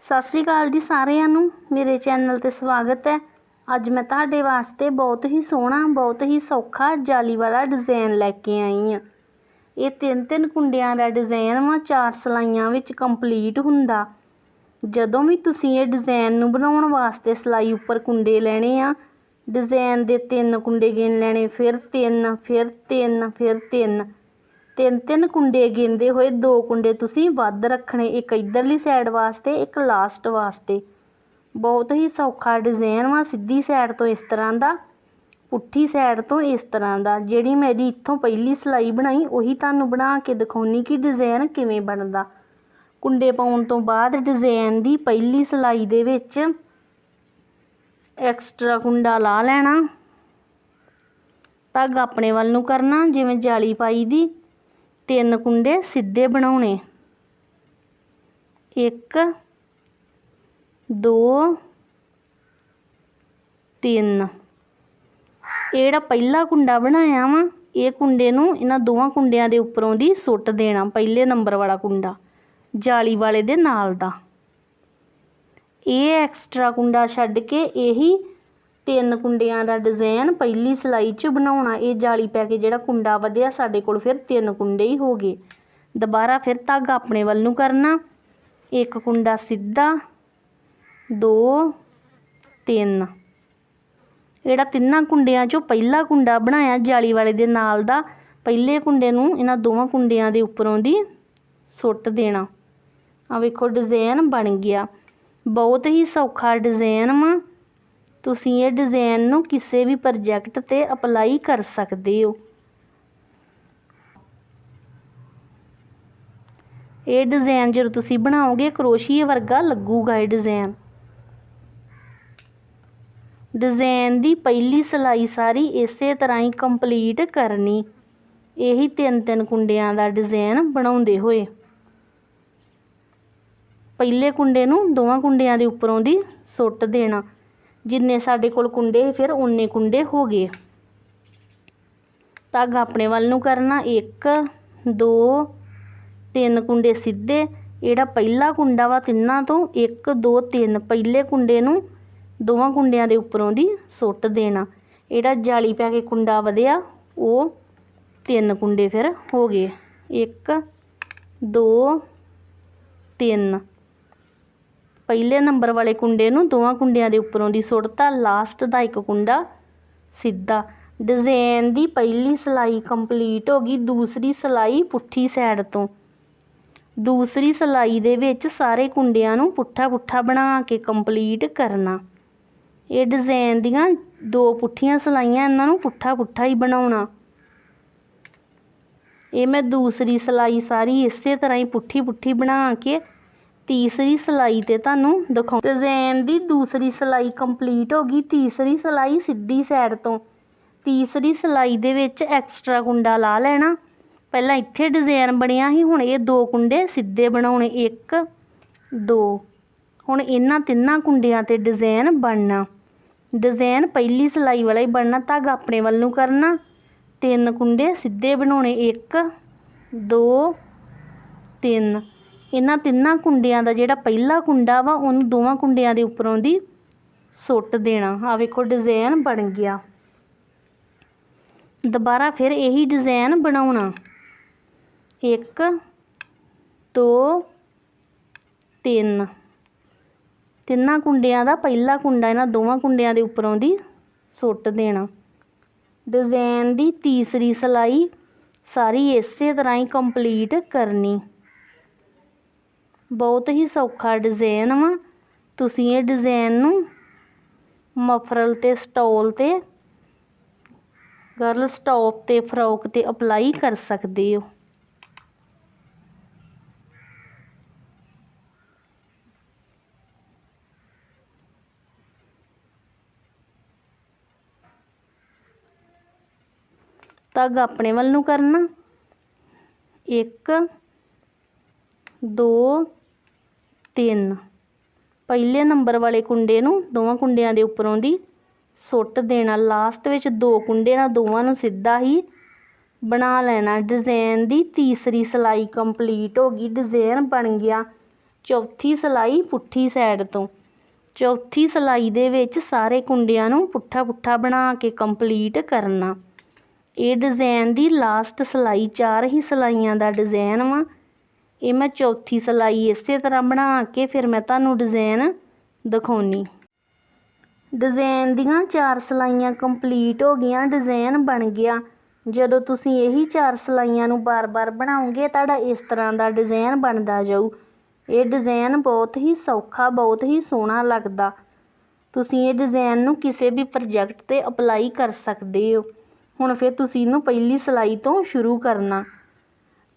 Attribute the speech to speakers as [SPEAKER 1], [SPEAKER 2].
[SPEAKER 1] ਸਤਿ ਸ਼੍ਰੀ ਅਕਾਲ ਜੀ ਸਾਰਿਆਂ ਨੂੰ। ਮੇਰੇ ਚੈਨਲ 'ਤੇ ਸਵਾਗਤ ਹੈ। ਅੱਜ ਮੈਂ ਤੁਹਾਡੇ ਵਾਸਤੇ ਬਹੁਤ ਹੀ ਸੋਹਣਾ, ਬਹੁਤ ਹੀ ਸੌਖਾ, ਜਾਲੀ ਵਾਲਾ ਡਿਜ਼ਾਈਨ ਲੈ ਕੇ ਆਈ ਹਾਂ। ਇਹ ਤਿੰਨ ਤਿੰਨ ਕੁੰਡਿਆਂ ਦਾ ਡਿਜ਼ਾਈਨ ਵਾ, ਚਾਰ ਸਲਾਈਆਂ ਵਿੱਚ ਕੰਪਲੀਟ ਹੁੰਦਾ। ਜਦੋਂ ਵੀ ਤੁਸੀਂ ਇਹ ਡਿਜ਼ਾਈਨ ਨੂੰ ਬਣਾਉਣ ਵਾਸਤੇ ਸਲਾਈ ਉੱਪਰ ਕੁੰਡੇ ਲੈਣੇ ਆ ਡਿਜ਼ਾਈਨ ਦੇ ਤਿੰਨ ਕੁੰਡੇ ਗਿਣ ਲੈਣੇ, ਫਿਰ ਤਿੰਨ ਫਿਰ ਤਿੰਨ ਫਿਰ ਤਿੰਨ। ਤਿੰਨ ਤਿੰਨ ਕੁੰਡੇ ਗਿਣਦੇ ਹੋਏ ਦੋ ਕੁੰਡੇ ਤੁਸੀਂ ਵੱਧ ਰੱਖਣੇ, ਇੱਕ ਇਧਰਲੀ ਸਾਈਡ ਵਾਸਤੇ, ਇੱਕ ਲਾਸਟ ਵਾਸਤੇ। ਬਹੁਤ ਹੀ ਸੌਖਾ ਡਿਜ਼ਾਈਨ ਵਾ, ਸਿੱਧੀ ਸਾਈਡ ਤੋਂ ਇਸ ਤਰ੍ਹਾਂ ਦਾ, ਪੁੱਠੀ ਸਾਈਡ ਤੋਂ ਇਸ ਤਰ੍ਹਾਂ ਦਾ। ਜਿਹੜੀ ਮੇਰੀ ਇੱਥੋਂ ਪਹਿਲੀ ਸਲਾਈ ਬਣਾਈ, ਉਹੀ ਤੁਹਾਨੂੰ ਬਣਾ ਕੇ ਦਿਖਾਉਣੀ ਕਿ ਡਿਜ਼ਾਈਨ ਕਿਵੇਂ ਬਣਦਾ। ਕੁੰਡੇ ਪਾਉਣ ਤੋਂ ਬਾਅਦ ਡਿਜ਼ਾਈਨ ਦੀ ਪਹਿਲੀ ਸਲਾਈ ਦੇ ਵਿੱਚ ਐਕਸਟਰਾ ਕੁੰਡਾ ਲਾ ਲੈਣਾ। ਧਾਗਾ ਆਪਣੇ ਵੱਲ ਨੂੰ ਕਰਨਾ, ਜਿਵੇਂ ਜਾਲੀ ਪਾਈ ਦੀ। ਤਿੰਨ ਕੁੰਡੇ ਸਿੱਧੇ ਬਣਾਉਣੇ। ਇੱਕ, ਦੋ, ਤਿੰਨ। ਇਹ ਜਿਹੜਾ ਪਹਿਲਾ ਕੁੰਡਾ ਬਣਾਇਆ ਵਾ, ਇਹ ਕੁੰਡੇ ਨੂੰ ਇਹਨਾਂ ਦੋਵਾਂ ਕੁੰਡਿਆਂ ਦੇ ਉੱਪਰੋਂ ਦੀ ਸੁੱਟ ਦੇਣਾ, ਪਹਿਲੇ ਨੰਬਰ ਵਾਲਾ ਕੁੰਡਾ, ਜਾਲੀ ਵਾਲੇ ਦੇ ਨਾਲ ਦਾ। ਇਹ ਐਕਸਟਰਾ ਕੁੰਡਾ ਛੱਡ ਕੇ ਇਹੀ ਤਿੰਨ ਕੁੰਡਿਆਂ ਦਾ ਡਿਜ਼ਾਈਨ ਪਹਿਲੀ ਸਿਲਾਈ 'ਚ ਬਣਾਉਣਾ, ਇਹ ਜਾਲੀ ਪੈ ਕੇ ਜਿਹੜਾ ਕੁੰਡਾ ਵਧਿਆ ਸਾਡੇ ਕੋਲ ਫਿਰ ਤਿੰਨ ਕੁੰਡੇ ਹੀ ਹੋ ਗਏ। ਦੁਬਾਰਾ ਫਿਰ ਧਾਗਾ ਆਪਣੇ ਵੱਲ ਨੂੰ ਕਰਨਾ। ਇੱਕ ਕੁੰਡਾ ਸਿੱਧਾ, ਦੋ, ਤਿੰਨ। ਜਿਹੜਾ ਤਿੰਨਾਂ ਕੁੰਡਿਆਂ 'ਚੋਂ ਪਹਿਲਾ ਕੁੰਡਾ ਬਣਾਇਆ ਜਾਲੀ ਵਾਲੇ ਦੇ ਨਾਲ ਦਾ। ਪਹਿਲੇ ਕੁੰਡੇ ਨੂੰ ਇਹਨਾਂ ਦੋਵਾਂ ਕੁੰਡਿਆਂ ਦੇ ਉੱਪਰੋਂ ਦੀ ਸੁੱਟ ਦੇਣਾ। ਆ ਵੇਖੋ, ਡਿਜ਼ਾਈਨ ਬਣ ਗਿਆ। ਬਹੁਤ ਹੀ ਸੌਖਾ ਡਿਜ਼ਾਈਨ ਵਾ। ਤੁਸੀਂ ਇਹ ਡਿਜ਼ਾਈਨ ਨੂੰ ਕਿਸੇ ਵੀ ਪ੍ਰੋਜੈਕਟ 'ਤੇ ਅਪਲਾਈ ਕਰ ਸਕਦੇ ਹੋ। ਇਹ ਡਿਜ਼ਾਈਨ ਜਦੋਂ ਤੁਸੀਂ ਬਣਾਓਗੇ, ਕਰੋਸ਼ੀਏ ਵਰਗਾ ਲੱਗੂਗਾ ਇਹ ਡਿਜ਼ਾਈਨ ਡਿਜ਼ਾਈਨ ਦੀ ਪਹਿਲੀ ਸਲਾਈ ਸਾਰੀ ਇਸੇ ਤਰ੍ਹਾਂ ਹੀ ਕੰਪਲੀਟ ਕਰਨੀ। ਇਹੀ ਤਿੰਨ ਤਿੰਨ ਕੁੰਡਿਆਂ ਦਾ ਡਿਜ਼ਾਈਨ ਬਣਾਉਂਦੇ ਹੋਏ। ਪਹਿਲੇ ਕੁੰਡੇ ਨੂੰ ਦੋਵਾਂ ਕੁੰਡਿਆਂ ਦੇ ਉੱਪਰੋਂ ਦੀ ਸੁੱਟ ਦੇਣਾ। ਜਿੰਨੇ ਸਾਡੇ ਕੋਲ ਕੁੰਡੇ ਫਿਰ ਉਨੇ ਕੁੰਡੇ ਹੋ ਗਏ। ਧਾਗਾ ਆਪਣੇ ਵੱਲ ਨੂੰ ਕਰਨਾ, ਇੱਕ, ਦੋ, ਤਿੰਨ ਕੁੰਡੇ ਸਿੱਧੇ। ਜਿਹੜਾ ਪਹਿਲਾ ਕੁੰਡਾ ਵਾ ਤਿੰਨਾਂ ਤੋਂ, ਇੱਕ, ਦੋ, ਤਿੰਨ ਪਹਿਲੇ ਕੁੰਡੇ ਨੂੰ ਦੋਵਾਂ ਕੁੰਡਿਆਂ ਦੇ ਉੱਪਰੋਂ ਦੀ ਸੁੱਟ ਦੇਣਾ। ਜਿਹੜਾ ਜਾਲੀ ਪੈ ਕੇ ਕੁੰਡਾ ਵਧਿਆ, ਉਹ ਤਿੰਨ ਕੁੰਡੇ ਫਿਰ ਹੋ ਗਏ। ਇੱਕ, ਦੋ, ਤਿੰਨ। ਪਹਿਲੇ ਨੰਬਰ ਵਾਲੇ ਕੁੰਡੇ ਨੂੰ ਦੋਵਾਂ ਕੁੰਡਿਆਂ ਦੇ ਉੱਪਰੋਂ ਦੀ ਸੁੱਟਤਾ ਲਾਸਟ ਦਾ ਇੱਕ ਕੁੰਡਾ ਸਿੱਧਾ। ਡਿਜ਼ਾਈਨ ਦੀ ਪਹਿਲੀ ਸਲਾਈ ਕੰਪਲੀਟ ਹੋ ਗਈ, ਦੂਸਰੀ ਸਲਾਈ ਪੁੱਠੀ ਸਾਈਡ ਤੋਂ। ਦੂਸਰੀ ਸਲਾਈ ਦੇ ਵਿੱਚ ਸਾਰੇ ਕੁੰਡਿਆਂ ਨੂੰ ਪੁੱਠਾ ਪੁੱਠਾ ਬਣਾ ਕੇ ਕੰਪਲੀਟ ਕਰਨਾ। ਇਹ ਡਿਜ਼ਾਈਨ ਦੀਆਂ ਦੋ ਪੁੱਠੀਆਂ ਸਲਾਈਆਂ ਇਹਨਾਂ ਨੂੰ ਪੁੱਠਾ ਪੁੱਠਾ ਹੀ ਬਣਾਉਣਾ। ਇਹ ਮੈਂ ਦੂਸਰੀ ਸਲਾਈ ਸਾਰੀ ਇਸੇ ਤਰ੍ਹਾਂ ਹੀ ਪੁੱਠੀ ਪੁੱਠੀ ਬਣਾ ਕੇ ਤੀਸਰੀ ਸਲਾਈ ਤੇ ਤੁਹਾਨੂੰ ਦਿਖਾਉ ਡਿਜ਼ਾਈਨ ਦੀ ਦੂਸਰੀ ਸਲਾਈ ਕੰਪਲੀਟ ਹੋ ਗਈ। ਤੀਸਰੀ ਸਲਾਈ ਸਿੱਧੀ ਸਾਈਡ ਤੋਂ। ਤੀਸਰੀ ਸਲਾਈ ਦੇ ਵਿੱਚ ਐਕਸਟਰਾ ਕੁੰਡਾ ਲਾ ਲੈਣਾ। ਪਹਿਲਾਂ ਇੱਥੇ ਡਿਜ਼ਾਈਨ ਬਣਿਆ ਸੀ, ਹੁਣ ਇਹ ਦੋ ਕੁੰਡੇ ਸਿੱਧੇ ਬਣਾਉਣੇ। ਇੱਕ, ਦੋ। ਹੁਣ ਇਹਨਾਂ ਤਿੰਨਾਂ ਕੁੰਡਿਆਂ ਤੇ ਡਿਜ਼ਾਈਨ ਬਣਨਾ। ਡਿਜ਼ਾਈਨ ਪਹਿਲੀ ਸਲਾਈ ਵਾਲਾ ਹੀ ਬਣਨਾ, ਧਾਗਾ ਆਪਣੇ ਵੱਲ ਨੂੰ ਕਰਨਾ। ਤਿੰਨ ਕੁੰਡੇ ਸਿੱਧੇ ਬਣਾਉਣੇ। ਇੱਕ, ਦੋ, ਤਿੰਨ। ਇਹਨਾਂ ਤਿੰਨਾਂ ਕੁੰਡਿਆਂ ਦਾ ਜਿਹੜਾ ਪਹਿਲਾ ਕੁੰਡਾ ਵਾ, ਉਹਨੂੰ ਦੋਵਾਂ ਕੁੰਡਿਆਂ ਦੇ ਉੱਪਰੋਂ ਦੀ ਸੁੱਟ ਦੇਣਾ। ਆ ਵੇਖੋ ਡਿਜ਼ਾਈਨ ਬਣ ਗਿਆ। ਦੁਬਾਰਾ ਫਿਰ ਇਹੀ ਡਿਜ਼ਾਈਨ ਬਣਾਉਣਾ। ਇੱਕ, ਦੋ, ਤਿੰਨ। ਤਿੰਨਾਂ ਕੁੰਡਿਆਂ ਦਾ ਪਹਿਲਾ ਕੁੰਡਾ ਇਹਨਾਂ ਦੋਵਾਂ ਕੁੰਡਿਆਂ ਦੇ ਉੱਪਰੋਂ ਦੀ ਸੁੱਟ ਦੇਣਾ। ਡਿਜ਼ਾਈਨ ਦੀ ਤੀਸਰੀ ਸਲਾਈ ਸਾਰੀ ਇਸੇ ਤਰ੍ਹਾਂ ਹੀ ਕੰਪਲੀਟ ਕਰਨੀ। ਬਹੁਤ ਹੀ ਸੌਖਾ ਡਿਜ਼ਾਈਨ ਵਾ। ਤੁਸੀਂ ਇਹ ਡਿਜ਼ਾਈਨ ਨੂੰ ਮਫਰਲ ਤੇ ਸਟੋਲ ਤੇ ਗਰਲ ਸਟਾਪ ਤੇ ਫਰੋਕ ਤੇ ਅਪਲਾਈ ਕਰ ਸਕਦੇ ਹੋ। ਧਾਗਾ ਆਪਣੇ ਵੱਲ ਨੂੰ ਕਰਨਾ। ਇੱਕ, ਦੋ ਤਿੰਨ। ਪਹਿਲੇ ਨੰਬਰ ਵਾਲੇ ਕੁੰਡੇ ਨੂੰ ਦੋਵਾਂ ਕੁੰਡਿਆਂ ਦੇ ਉੱਪਰੋਂ ਦੀ ਸੁੱਟ ਦੇਣਾ। ਲਾਸਟ ਵਿੱਚ ਦੋ ਕੁੰਡੇ ਨਾਲ ਦੋਵਾਂ ਨੂੰ ਸਿੱਧਾ ਹੀ ਬਣਾ ਲੈਣਾ। ਡਿਜ਼ਾਈਨ ਦੀ ਤੀਸਰੀ ਸਲਾਈ ਕੰਪਲੀਟ ਹੋ ਗਈ। ਡਿਜ਼ਾਈਨ ਬਣ ਗਿਆ। ਚੌਥੀ ਸਿਲਾਈ ਪੁੱਠੀ ਸਾਈਡ ਤੋਂ। ਚੌਥੀ ਸਿਲਾਈ ਦੇ ਵਿੱਚ ਸਾਰੇ ਕੁੰਡਿਆਂ ਨੂੰ ਪੁੱਠਾ ਪੁੱਠਾ ਬਣਾ ਕੇ ਕੰਪਲੀਟ ਕਰਨਾ। ਇਹ ਡਿਜ਼ਾਈਨ ਦੀ ਲਾਸਟ ਸਿਲਾਈ, ਚਾਰ ਹੀ ਸਿਲਾਈਆਂ ਦਾ ਡਿਜ਼ਾਈਨ ਵਾ। ਇਹ ਮੈਂ ਚੌਥੀ ਸਿਲਾਈ ਇਸੇ ਤਰ੍ਹਾਂ ਬਣਾ ਕੇ ਫਿਰ ਮੈਂ ਤੁਹਾਨੂੰ ਡਿਜ਼ਾਈਨ ਦਿਖਾਉਣੀ। ਡਿਜ਼ਾਈਨ ਦੀਆਂ ਚਾਰ ਸਿਲਾਈਆਂ ਕੰਪਲੀਟ ਹੋ ਗਈਆਂ ਡਿਜ਼ਾਈਨ ਬਣ ਗਿਆ। ਜਦੋਂ ਤੁਸੀਂ ਇਹੀ ਚਾਰ ਸਿਲਾਈਆਂ ਨੂੰ ਬਾਰ-ਬਾਰ ਬਣਾਉਂਗੇ ਤੁਹਾਡਾ ਇਸ ਤਰ੍ਹਾਂ ਦਾ ਡਿਜ਼ਾਈਨ ਬਣਦਾ ਜਾਊ। ਇਹ ਡਿਜ਼ਾਈਨ ਬਹੁਤ ਹੀ ਸੌਖਾ, ਬਹੁਤ ਹੀ ਸੋਹਣਾ ਲੱਗਦਾ। ਤੁਸੀਂ ਇਹ ਡਿਜ਼ਾਈਨ ਨੂੰ ਕਿਸੇ ਵੀ ਪ੍ਰੋਜੈਕਟ 'ਤੇ ਅਪਲਾਈ ਕਰ ਸਕਦੇ ਹੋ। ਹੁਣ ਫਿਰ ਤੁਸੀਂ ਇਹਨੂੰ ਪਹਿਲੀ ਸਿਲਾਈ ਤੋਂ ਸ਼ੁਰੂ ਕਰਨਾ।